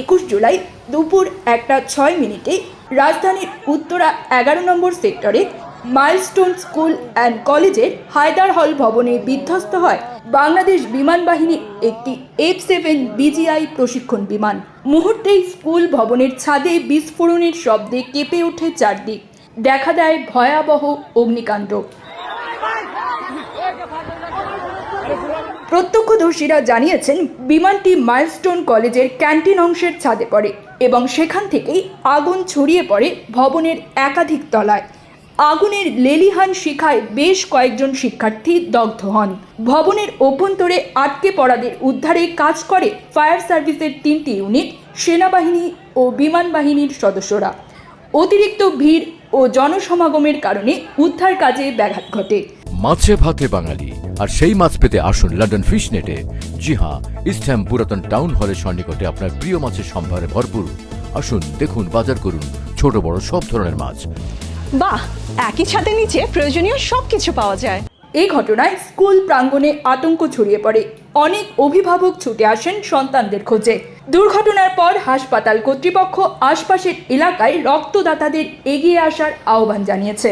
একুশ জুলাই দুপুর একটা ছয় মিনিটে রাজধানীর উত্তরা এগারো নম্বর সেক্টরে মাইলস্টোন স্কুল অ্যান্ড কলেজের হায়দার হল ভবনে বিধ্বস্ত হয় বাংলাদেশ বিমান বাহিনীর একটি এফ সেভেন বিজিআই প্রশিক্ষণ বিমান। মুহূর্তেই স্কুল ভবনের ছাদে বিস্ফোরণের শব্দে কেঁপে ওঠে চারদিক। দেখা দেয় ভয়াবহ অগ্নিকাণ্ড। প্রত্যক্ষদর্শীরা জানিয়েছেন, বিমানটি মাইলস্টোন কলেজের ক্যান্টিন অংশের ছাদে পড়ে এবং সেখান থেকেই আগুন ছড়িয়ে পড়ে ভবনের একাধিক তলায়। আগুনের লেলিহান শিখায় বেশ কয়েকজন শিক্ষার্থী দগ্ধ হন। ভবনের অভ্যন্তরে আটকে পড়াদের উদ্ধারে কাজ করে ফায়ার সার্ভিসের তিনটি ইউনিট, সেনাবাহিনী ও বিমান বাহিনীর সদস্যরা। অতিরিক্ত ভিড় ও জনসমাগমের কারণে উদ্ধার কাজে ব্যাঘাত ঘটে। মাছে ভাতে বাঙালি। আর সেই মাছ পেতে আসুন লন্ডন ফিশ নেটে জি হ্যাঁ ইস্টহ্যাম পুরাতন টাউন হলের সন্নিকটে আপনার প্রিয় মাছের সম্ভারে ভরপুর। আসুন দেখুন বাজার করুন ছোট বড় সব ধরনের মাছ। বাহ একই ছাদের নিচে প্রয়োজনীয় সবকিছু পাওয়া যায়। এই ঘটনায় স্কুল প্রাঙ্গণে আতঙ্ক ছড়িয়ে পড়ে। অনেক অভিভাবক ছুটে আসেন সন্তানদের খোঁজে। দুর্ঘটনার পর হাসপাতাল কর্তৃপক্ষ আশপাশের এলাকায় রক্তদাতাদের এগিয়ে আসার আহ্বান জানিয়েছে।